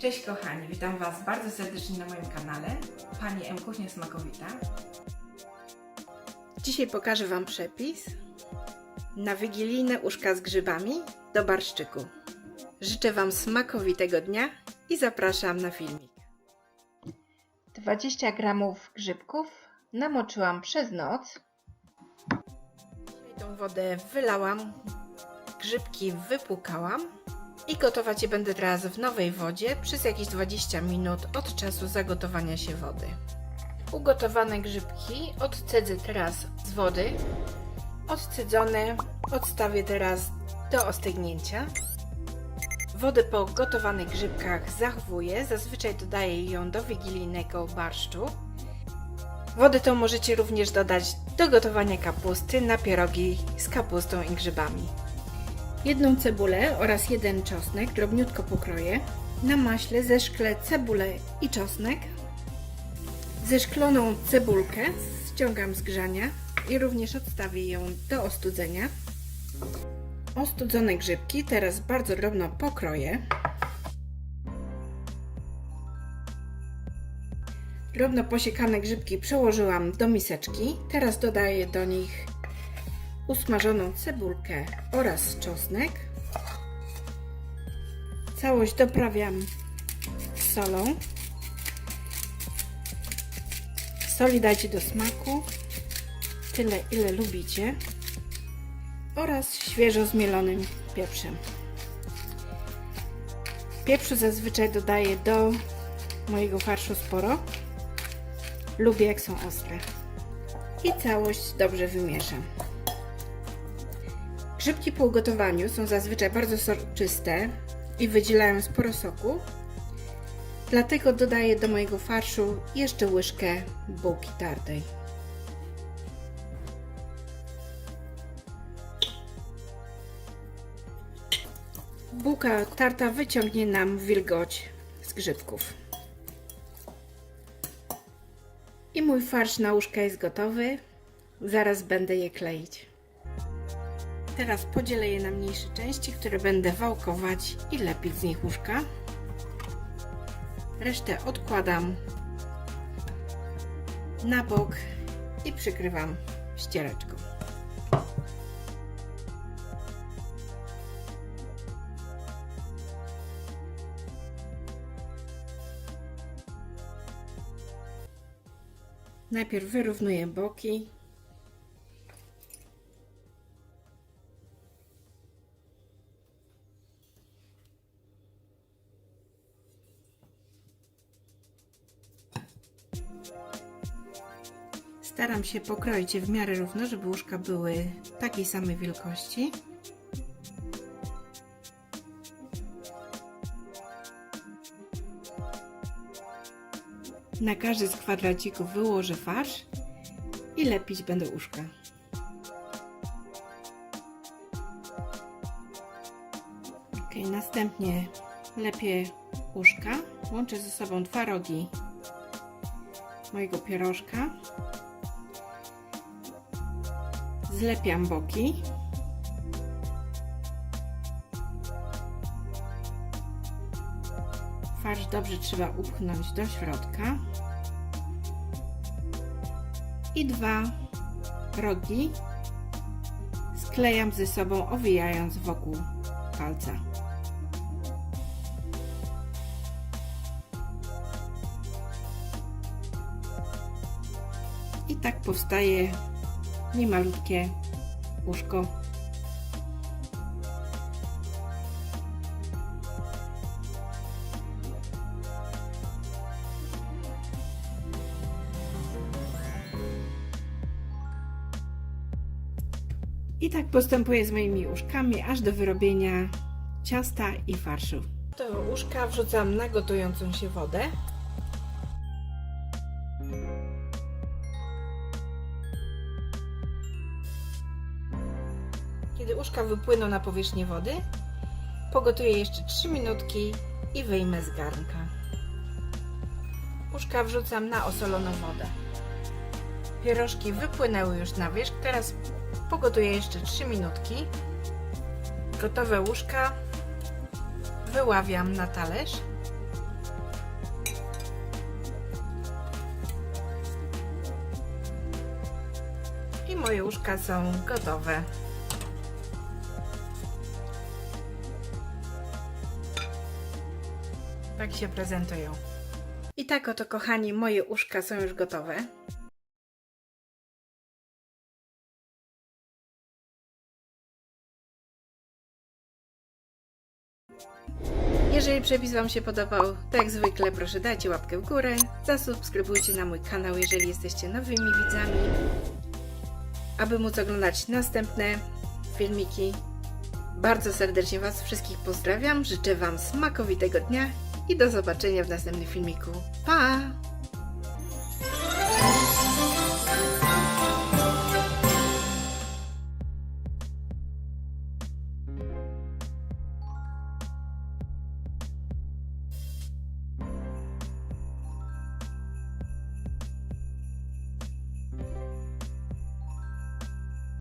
Cześć kochani, witam Was bardzo serdecznie na moim kanale Pani M Kuchnia Smakowita. Dzisiaj pokażę Wam przepis na wigilijne uszka z grzybami do barszczyku. Życzę Wam smakowitego dnia i zapraszam na filmik. 20 gramów grzybków namoczyłam przez noc. Tą wodę wylałam, grzybki wypłukałam i gotować je będę teraz w nowej wodzie przez jakieś 20 minut od czasu zagotowania się wody. Ugotowane grzybki odcedzę teraz z wody. Odcedzone odstawię teraz do ostygnięcia. Wodę po gotowanych grzybkach zachowuję, zazwyczaj dodaję ją do wigilijnego barszczu. Wodę tą możecie również dodać do gotowania kapusty na pierogi z kapustą i grzybami. Jedną cebulę oraz jeden czosnek drobniutko pokroję. Na maśle zeszklę cebulę i czosnek. Zeszkloną cebulkę ściągam z grzania i również odstawię ją do ostudzenia. Ostudzone grzybki teraz bardzo drobno pokroję. Drobno posiekane grzybki przełożyłam do miseczki. Teraz dodaję do nich usmażoną cebulkę oraz czosnek. Całość doprawiam solą. Soli dajcie do smaku, tyle ile lubicie. Oraz świeżo zmielonym pieprzem. Pieprzu zazwyczaj dodaję do mojego farszu sporo. Lubię jak są ostre. I całość dobrze wymieszam. Grzybki po ugotowaniu są zazwyczaj bardzo soczyste i wydzielają sporo soku. Dlatego dodaję do mojego farszu jeszcze łyżkę bułki tartej. Bułka tarta wyciągnie nam wilgoć z grzybków. I mój farsz na łóżka jest gotowy. Zaraz będę je kleić. Teraz podzielę je na mniejsze części, które będę wałkować i lepić z nich łóżka. Resztę odkładam na bok i przykrywam ściereczką. Najpierw wyrównuję boki. Staram się pokroić je w miarę równo, żeby łóżka były takiej samej wielkości. Na każdy z kwadracików wyłożę farsz i lepić będę uszka. Ok, następnie lepię uszka. Łączę ze sobą dwa rogi mojego pierożka. Zlepiam boki. Farsz dobrze trzeba upchnąć do środka. I dwa rogi sklejam ze sobą, owijając wokół palca. I tak powstaje niemalutkie łóżko. I tak postępuję z moimi łóżkami aż do wyrobienia ciasta i farszu. Do łóżka wrzucam na gotującą się wodę. Kiedy uszka wypłyną na powierzchnię wody, pogotuję jeszcze 3 minutki i wyjmę z garnka. Uszka wrzucam na osoloną wodę. Pierożki wypłynęły już na wierzch, teraz pogotuję jeszcze 3 minutki. Gotowe łóżka wyławiam na talerz. I moje łóżka są gotowe. Tak się prezentują. I tak oto, kochani, moje uszka są już gotowe. Jeżeli przepis Wam się podobał, to jak zwykle proszę dajcie łapkę w górę, zasubskrybujcie na mój kanał, jeżeli jesteście nowymi widzami, aby móc oglądać następne filmiki. Bardzo serdecznie Was wszystkich pozdrawiam, życzę Wam smakowitego dnia i do zobaczenia w następnym filmiku. Pa!